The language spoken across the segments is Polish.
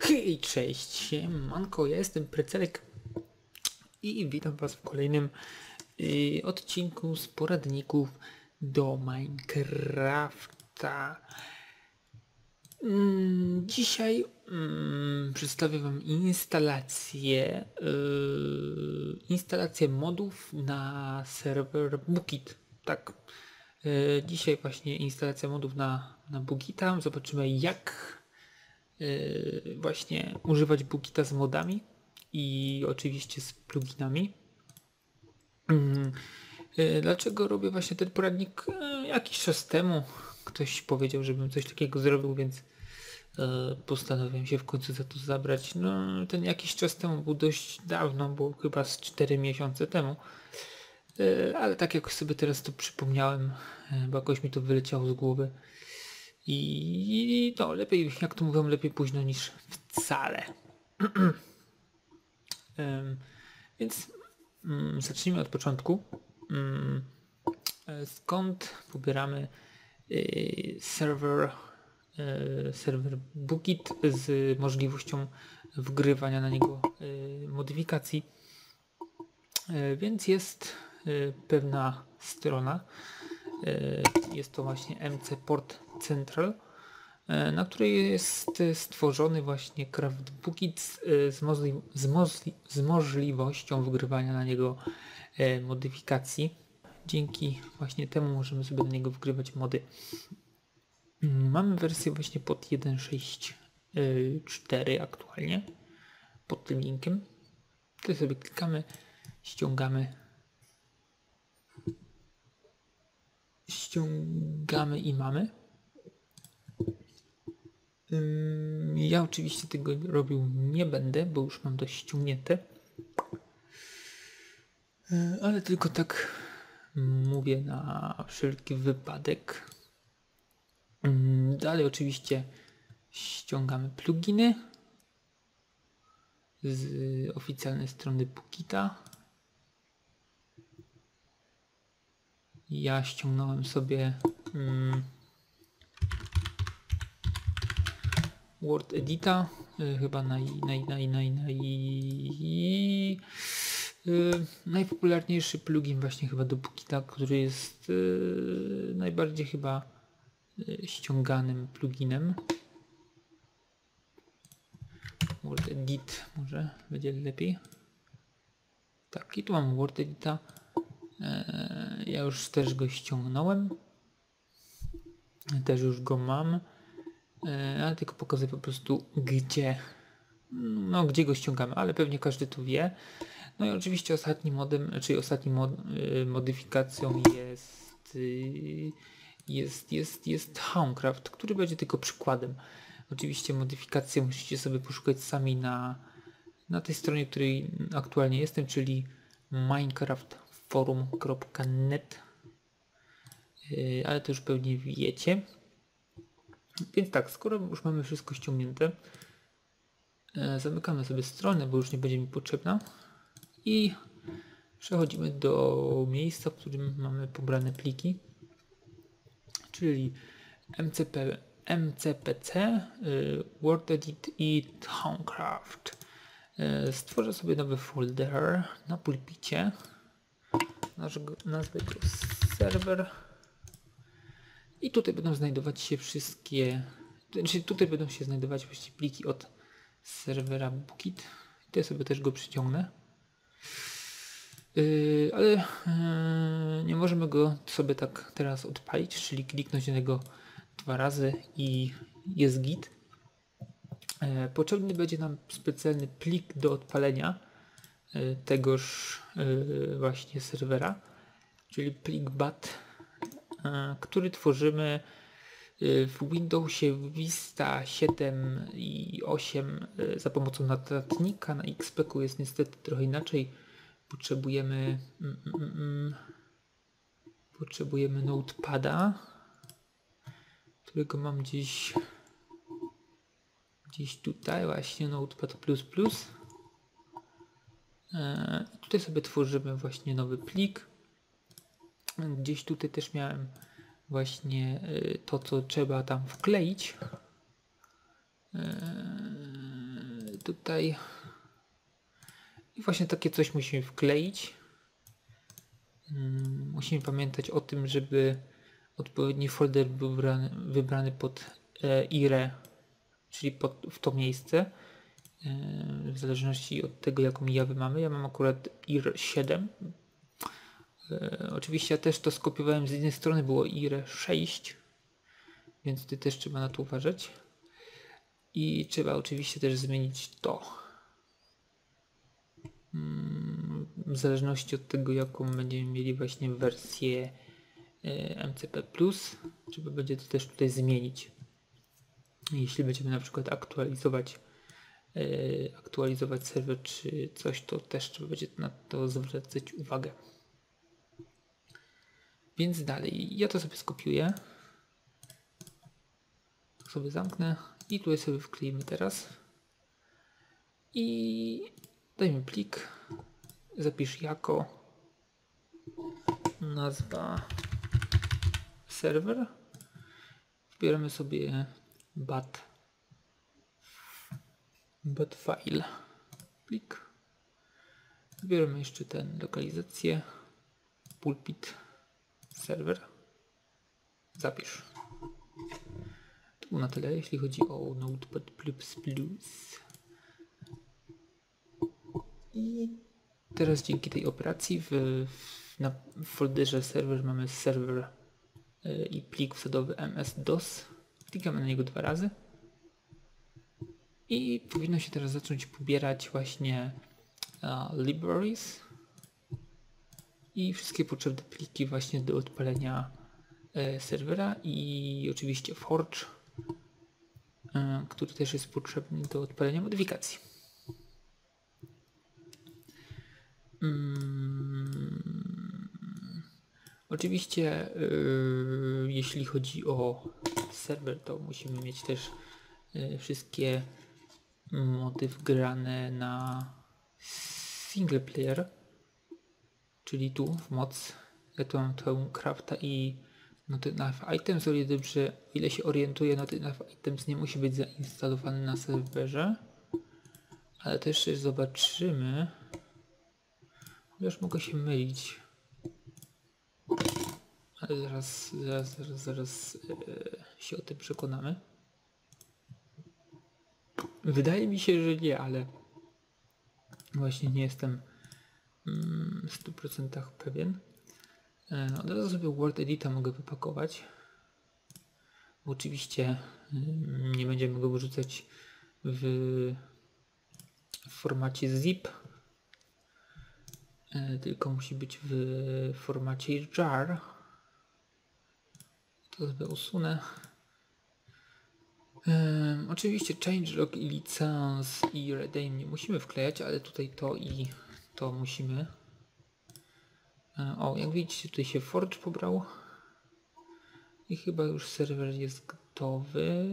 Hej, cześć, siemanko, ja jestem Precelek i witam was w kolejnym y, odcinku z poradników do Minecrafta. Mm, dzisiaj mm, przedstawię wam instalację, y, instalację modów na serwer Bookit. Tak, y, dzisiaj właśnie instalacja modów na, na Bookita. Zobaczymy jak właśnie używać Bookita z modami i oczywiście z pluginami. Mm, yy, Dlaczego robię właśnie ten poradnik? Yy, Jakiś czas temu ktoś powiedział, żebym coś takiego zrobił, więc postanowiłem się w końcu za to zabrać. No, ten jakiś czas temu był dość dawno, bo chyba z 4 miesiące temu. Ale tak jak sobie teraz to przypomniałem, bo jakoś mi to wyleciało z głowy. I no, lepiej, jak to mówią, lepiej późno niż wcale. Więc mm, zacznijmy od początku. Mm, e, Skąd pobieramy y, serwer, y, serwer Bookit z możliwością wgrywania na niego modyfikacji. E, Więc jest pewna strona, E, Jest to właśnie MC Port Central, e, na której jest e, stworzony właśnie Craft e, z, możli z, możli z możliwością wgrywania na niego modyfikacji. Dzięki właśnie temu możemy sobie na niego wgrywać mody. Mamy wersję właśnie pod 1.6.4 aktualnie, pod tym linkiem. Tutaj sobie klikamy, ściągamy ściągamy i mamy. Ja oczywiście tego robił nie będę, bo już mam dość ściągnięte. Yy, Ale tylko tak mówię na wszelki wypadek. Dalej oczywiście ściągamy pluginy z oficjalnej strony Bookita. Ja ściągnąłem sobie mm, Word Edita, y, chyba naj, naj, naj, naj, naj, y, najpopularniejszy plugin właśnie chyba do Bookita, który jest y, najbardziej chyba y, ściąganym pluginem. Word Edit może będzie lepiej. Tak, i tu mam Word Edita. E, Ja już też go ściągnąłem. Też już go mam. E, Ale tylko pokazuję po prostu gdzie. No gdzie go ściągamy, ale pewnie każdy to wie. No i oczywiście ostatnim modem, czyli ostatnim mod, y, modyfikacją jest jest, jest, jest Homecraft, który będzie tylko przykładem. Oczywiście modyfikacje musicie sobie poszukać sami na, na tej stronie, której aktualnie jestem, czyli minecraftforum.net Yy, ale to już pewnie wiecie. Więc tak, skoro już mamy wszystko ściągnięte, e, zamykamy sobie stronę, bo już nie będzie mi potrzebna i przechodzimy do miejsca, w którym mamy pobrane pliki, czyli MCP, MCPC, y, WordEdit i Towncraft. Y, Stworzę sobie nowy folder na pulpicie. Naż- Nazwę go serwer. I tutaj będą znajdować się wszystkie, znaczy tutaj będą się znajdować właśnie pliki od serwera Bookit. Tutaj sobie też go przyciągnę. Yy, ale yy, nie możemy go sobie tak teraz odpalić, czyli kliknąć na niego dwa razy i jest git. E, Potrzebny będzie nam specjalny plik do odpalenia tegoż e, właśnie serwera, czyli plik bat, e, który tworzymy e, w Windowsie Vista 7 i 8 e, za pomocą notatnika. Na XP jest niestety trochę inaczej. Potrzebujemy mm, mm, mm, potrzebujemy notepada, którego mam gdzieś gdzieś tutaj właśnie Notepad++. E, i Tutaj sobie tworzymy właśnie nowy plik. Gdzieś tutaj też miałem właśnie e, to, co trzeba tam wkleić. E, tutaj. I właśnie takie coś musimy wkleić. Mm, musimy pamiętać o tym, żeby odpowiedni folder był wybrany, wybrany pod e, IRE, czyli pod, w to miejsce. E, w zależności od tego, jaką jawy mamy. Ja mam akurat IR 7. E, oczywiście ja też to skopiowałem z jednej strony, było IR 6, więc ty też trzeba na to uważać. I trzeba oczywiście też zmienić to. Mm, w zależności od tego, jaką będziemy mieli właśnie wersję e, MCP+, trzeba będzie to też tutaj zmienić. Jeśli będziemy na przykład aktualizować aktualizować serwer czy coś, to też trzeba będzie na to zwracać uwagę. Więc dalej, ja to sobie skopiuję. sobie zamknę i tutaj sobie wkleimy teraz. I dajmy plik. Zapisz jako nazwa serwer. Wbieramy sobie bat bat file plik. Wybieramy jeszcze ten lokalizację pulpit serwer. Zapisz. To było na tyle, jeśli chodzi o Notepad++. I teraz dzięki tej operacji w, w, na, w folderze serwer mamy serwer y, i plik wsadowy ms-dos. Klikamy na niego dwa razy. I powinno się teraz zacząć pobierać właśnie uh, libraries i wszystkie potrzebne pliki właśnie do odpalenia e, serwera i oczywiście Forge, e, który też jest potrzebny do odpalenia modyfikacji. Mm, oczywiście e, jeśli chodzi o serwer, to musimy mieć też wszystkie mody wgrane na single player czyli tu w moc ja tu mam tę crafta i Noty Knife Items, o ile dobrze, ile się orientuję, Noty Knife Items nie musi być zainstalowany na serwerze, ale też zobaczymy, chociaż mogę się mylić, ale zaraz, zaraz, zaraz, zaraz e, się o tym przekonamy. Wydaje mi się, że nie, ale właśnie nie jestem w 100% pewien. E, od razu sobie Word Edita mogę wypakować. Oczywiście mm, nie będziemy go wyrzucać w, w formacie zip, e, tylko musi być w formacie jar. To sobie usunę. Um, oczywiście changelog i licence i rename nie musimy wklejać, ale tutaj to i to musimy. E, o, jak widzicie, tutaj się Forge pobrał. I chyba już serwer jest gotowy.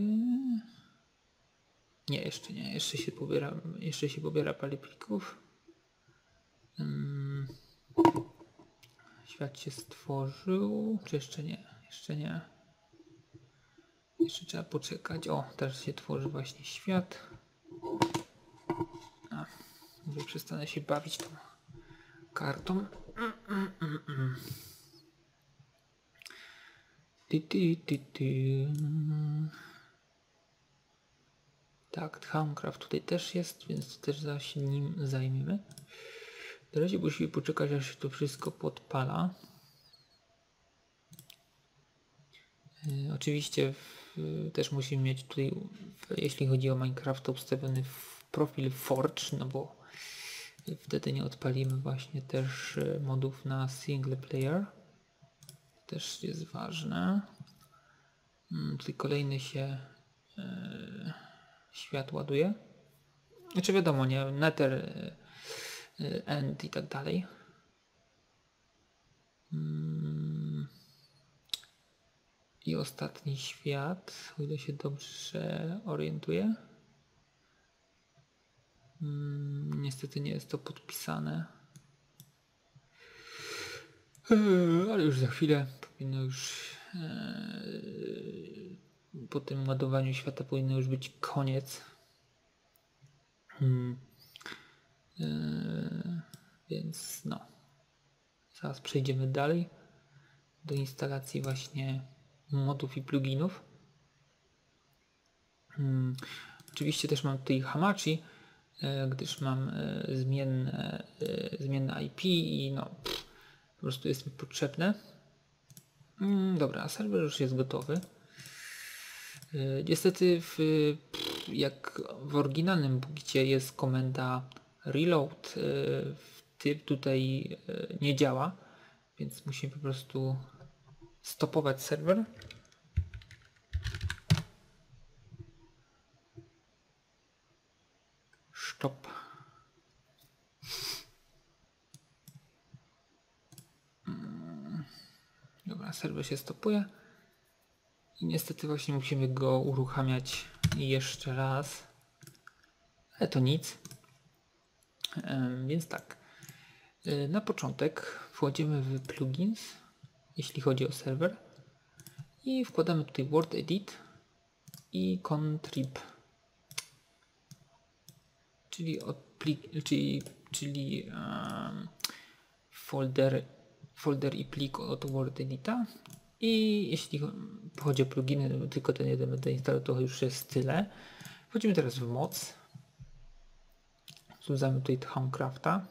Nie, jeszcze nie. Jeszcze się pobiera, jeszcze się pobiera pali plików. Hmm. Świat się stworzył. Czy jeszcze nie? Jeszcze nie. Jeszcze trzeba poczekać. O, teraz się tworzy właśnie świat. Może przestanę się bawić tą kartą. Ty, ty, ty, ty. Tak, Thaumcraft tutaj też jest, więc też zaś się nim zajmiemy. Na razie musimy poczekać, aż się to wszystko podpala. Yy, oczywiście w, też musimy mieć tutaj, jeśli chodzi o Minecraft, ustawiony profil Forge, no bo Wtedy nie odpalimy właśnie też e, modów na single player. Też jest ważne. Hmm, tutaj kolejny się yy, świat ładuje. Znaczy wiadomo, nie, Nether, End i tak dalej. Hmm. I ostatni świat, o ile się dobrze orientuję. Hmm, niestety nie jest to podpisane. Eee, ale już za chwilę powinno już eee, po tym ładowaniu świata powinno już być koniec. Hmm. Yy, więc no. Zaraz przejdziemy dalej do instalacji właśnie modów i pluginów. Hmm. Oczywiście też mam tutaj Hamachi, yy, gdyż mam yy, zmienne, yy, zmienne IP i no pff, po prostu jest mi potrzebne. Hmm, dobra, serwer już jest gotowy. Niestety w, pff, jak w oryginalnym bugicie jest komenda reload, yy, typ tutaj nie działa, więc musimy po prostu stopować serwer. Stop. Mm. Dobra, serwer się stopuje. I niestety właśnie musimy go uruchamiać jeszcze raz. Ale to nic. Więc tak. Y, na początek wchodzimy w plugins, jeśli chodzi o serwer. I wkładamy tutaj Word Edit i Contrib. Czyli, czyli, czyli um, folder, folder i plik od Word Edita. I jeśli chodzi o pluginy, tylko ten jeden będę instalował, to już jest tyle. Wchodzimy teraz w moc. Sprawdzamy tutaj Homecrafta.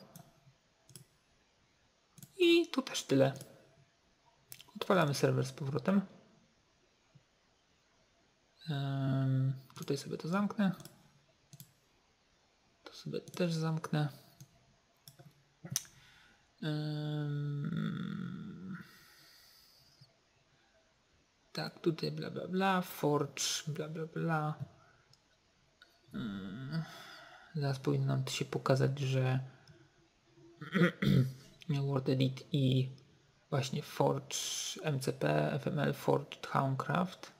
I tu też tyle. Odpalamy serwer z powrotem. Tutaj sobie to zamknę. To sobie też zamknę. Tak, tutaj bla bla bla, Forge, bla bla bla. Zaraz powinno nam to się pokazać, że Word Edit i właśnie Forge MCP, FML Forge Towncraft.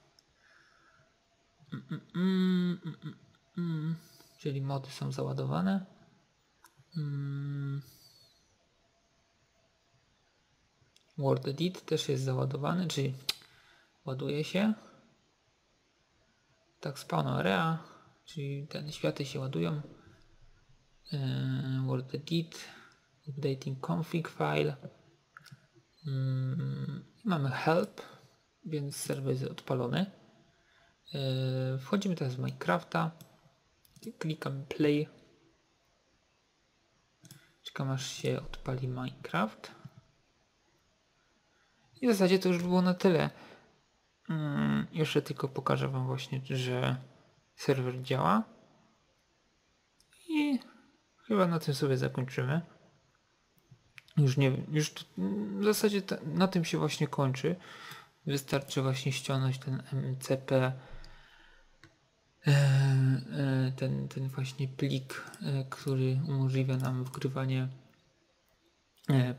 Mm, mm, mm, mm, Czyli mody są załadowane. Mm. Word Edit też jest załadowany, czyli ładuje się. Tak spawn area, czyli te światy się ładują. Yy, Word Edit, updating config file. Yy, mamy help, więc serwer jest odpalony. Yy, wchodzimy teraz w Minecrafta. Klikam play. Czekam aż się odpali Minecraft. I w zasadzie to już było na tyle. Hmm, jeszcze tylko pokażę Wam właśnie, że serwer działa. I chyba na tym sobie zakończymy. Już nie już w zasadzie ta, na tym się właśnie kończy. Wystarczy właśnie ściągnąć ten MCP e, e, ten, ten właśnie plik, e, który umożliwia nam wgrywanie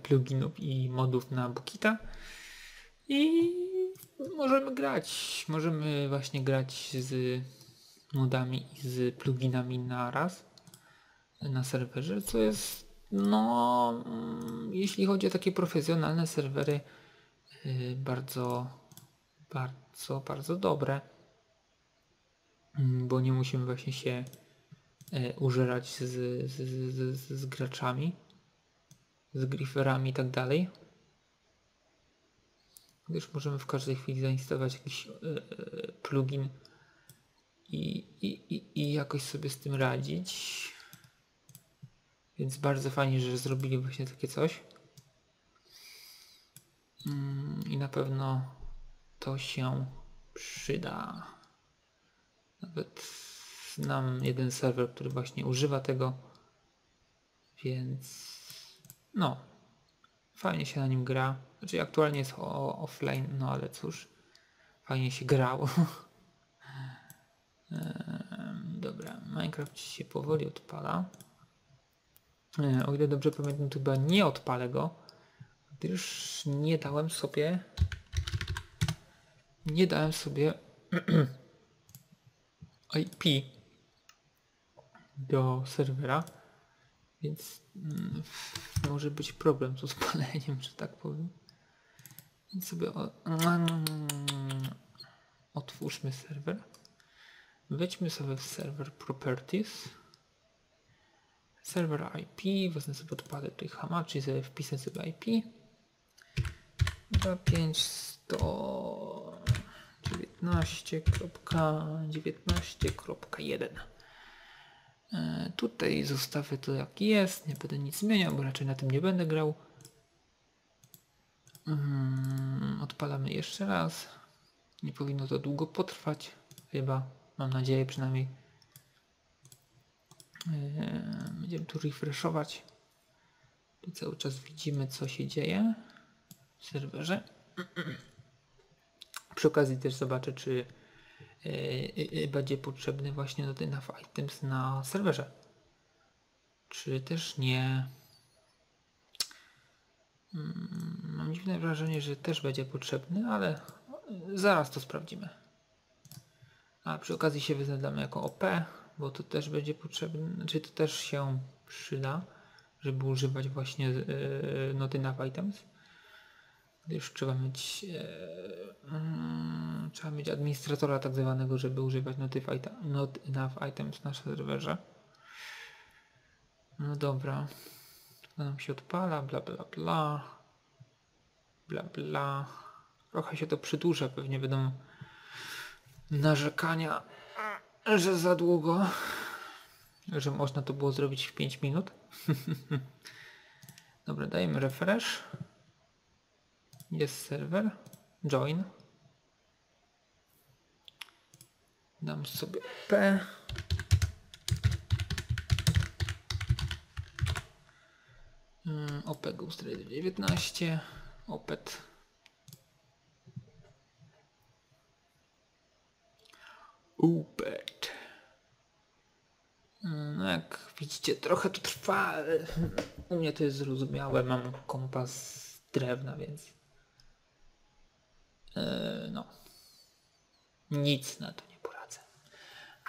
pluginów i modów na Bukita i możemy grać. Możemy właśnie grać z modami i z pluginami na raz na serwerze, co jest no mm, jeśli chodzi o takie profesjonalne serwery yy, bardzo bardzo, bardzo dobre mm, bo nie musimy właśnie się yy, użerać z, z, z, z, z graczami z grifferami i tak dalej. Gdyż możemy w każdej chwili zainstalować jakiś yy, plugin i, i, i, i jakoś sobie z tym radzić więc bardzo fajnie, że zrobili właśnie takie coś. Mm, I na pewno to się przyda. Nawet znam jeden serwer, który właśnie używa tego. Więc no, fajnie się na nim gra. Znaczy aktualnie jest offline, no ale cóż, fajnie się grało. Dobra, Minecraft się powoli odpala. O ile dobrze pamiętam, to chyba nie odpalę go, gdyż nie dałem sobie nie dałem sobie IP do serwera, więc mm, może być problem z odpaleniem, że tak powiem. Więc sobie otwórzmy serwer. Wejdźmy sobie w serwer properties. Serwer IP, wezmę sobie odpalę tutaj hamachi, sobie wpisać sobie IP 25119.19.1 e, Tutaj zostawię to jak jest, nie będę nic zmieniał, bo raczej na tym nie będę grał. Mm, odpalamy jeszcze raz. Nie powinno to długo potrwać, chyba, mam nadzieję przynajmniej. E, będziemy tu refreshować. Tu cały czas widzimy co się dzieje w serwerze. Przy okazji też zobaczę czy yy, będzie potrzebny właśnie do tych items na serwerze. Czy też nie. Mm, mam dziwne wrażenie, że też będzie potrzebny, ale zaraz to sprawdzimy. A przy okazji się wyznamy jako OP, bo to też będzie potrzebne, znaczy to też się przyda, żeby używać właśnie yy, noty nav items. Gdyż trzeba mieć yy, trzeba mieć administratora tak zwanego, żeby używać noty not items na serwerze. No dobra. To nam się odpala, bla bla bla. Bla bla. Trochę się to przedłuża, pewnie będą narzekania że za długo, że można to było zrobić w 5 minut. Dobra, dajemy refresh. Jest serwer. Join. Dam sobie P. Hmm, OP Ghost 19. OPET Jak widzicie, trochę to trwa, u mnie to jest zrozumiałe. Mam kompas z drewna, więc yy, no nic na to nie poradzę.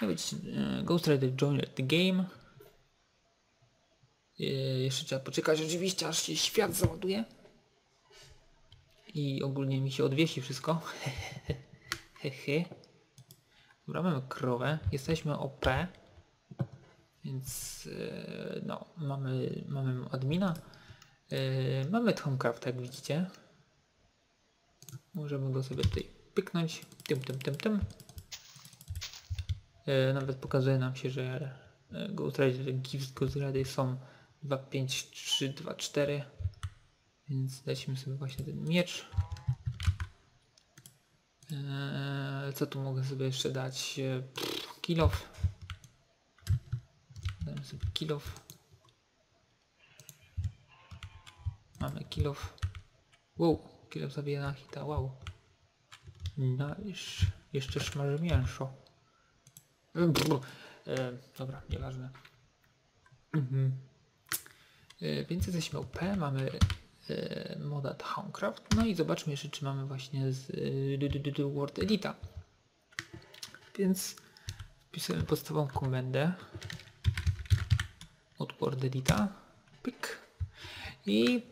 No widzicie, yy, Ghost Rider joined the game. Yy, jeszcze trzeba poczekać oczywiście, aż się świat załaduje. I ogólnie mi się odwiesi wszystko. Hehe. Dobra, mamy krowę, jesteśmy OP, więc yy, no, mamy, mamy admina, yy, mamy Tomcraft, jak widzicie. Możemy go sobie tutaj pyknąć, tym, tym, tym, tym. Yy, nawet pokazuje nam się, że Ghost Rider, Gifts Ghost Rider są 2, 5, 3, 2, 4. Więc dajmy sobie właśnie ten miecz. Co tu mogę sobie jeszcze dać? Kilof. Sobie kilof. Mamy kilof. Wow, kilof zabija na hita, wow. Nice. Jeszcze szmarzy mięso. Eee, dobra, nieważne. Mhm. Eee, więc jesteśmy OP, mamy E, moda Towncraft. No i zobaczmy jeszcze, czy mamy właśnie z e, Word Edita. Więc wpisujemy podstawową komendę Word Edita. Pyk. I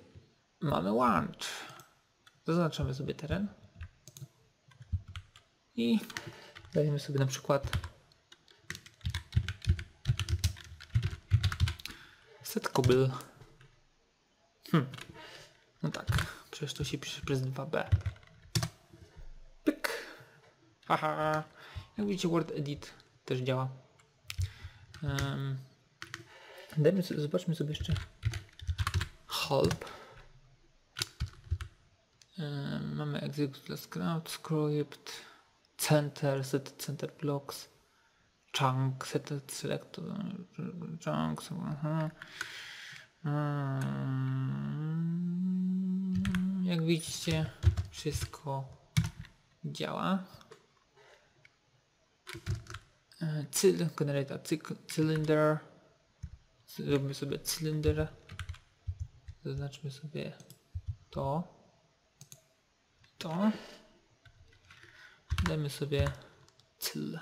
mamy łącz. Zaznaczamy sobie teren. I dajemy sobie na przykład set kobyl. Hmm. No tak, przecież to się pisze przez 2B. Pyk. Haha. Jak widzicie Word Edit też działa. Um, dajmy zobaczmy sobie jeszcze help. Mamy execute script, script, center, set center blocks, chunk, set selector, chunks, jak widzicie, wszystko działa. Cyl, generator cylinder. Zrobimy sobie cylinder. Zaznaczmy sobie to. To. Dajmy sobie cyl.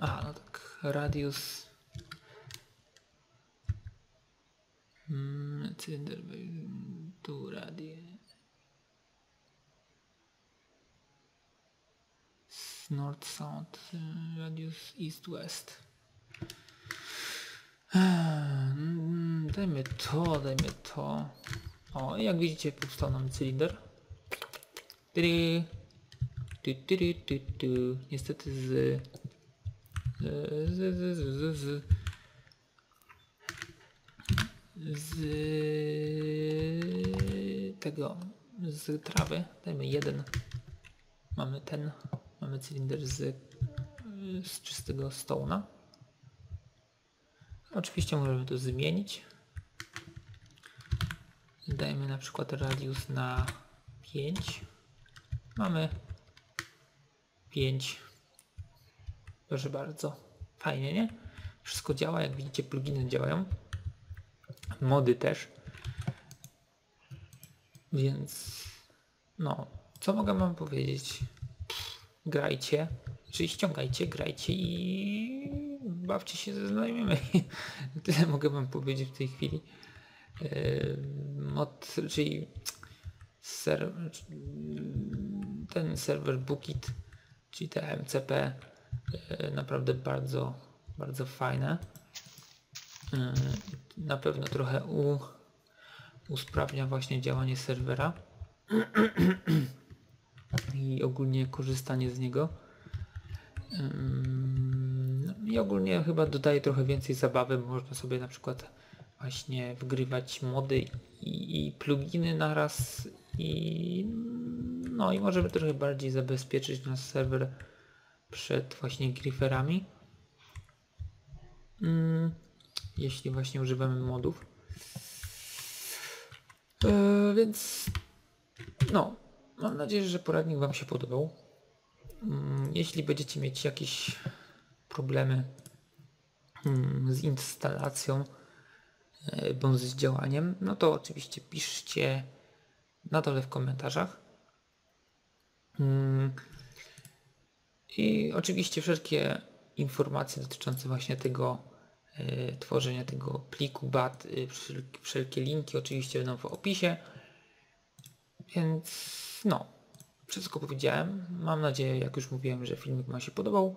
Aha, no tak. Radius. Hmm, cylinder. Tu radius. North, south, y, radius east, west. Mm, Dajmy to, dajmy to. O, jak widzicie powstał nam cylinder. Tyry. Tu, tyry, tu, tu. Niestety z... Z, z, z, z, z, z tego z trawy dajmy jeden mamy ten mamy cylinder z, z czystego stołna. Oczywiście możemy to zmienić. Dajmy na przykład radius na 5 mamy 5 proszę bardzo. Fajnie nie? Wszystko działa jak widzicie pluginy działają. Mody też. Więc no, co mogę wam powiedzieć? Grajcie, czyli ściągajcie, grajcie i bawcie się ze znajomymi. Tyle mogę wam powiedzieć w tej chwili. Mod, czyli ten serwer Bookit, czyli te MCP yy, naprawdę bardzo, bardzo fajne. Yy, na pewno trochę u, usprawnia właśnie działanie serwera i ogólnie korzystanie z niego. I ogólnie chyba dodaje trochę więcej zabawy, można sobie na przykład właśnie wgrywać mody i, i pluginy naraz i no i możemy trochę bardziej zabezpieczyć nasz serwer przed właśnie grifferami. Yy jeśli właśnie używamy modów. Yy, więc no, mam nadzieję, że poradnik Wam się podobał. Yy, jeśli będziecie mieć jakieś problemy yy, z instalacją yy, bądź z działaniem, no to oczywiście piszcie na dole w komentarzach. Yy, I oczywiście wszelkie informacje dotyczące właśnie tego y, tworzenia tego pliku BAT, wszelkie, wszelkie linki oczywiście będą w opisie. Więc no, wszystko powiedziałem. Mam nadzieję, jak już mówiłem, że filmik Wam się podobał.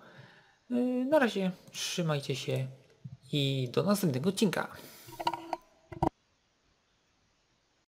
Y, na razie trzymajcie się i do następnego odcinka.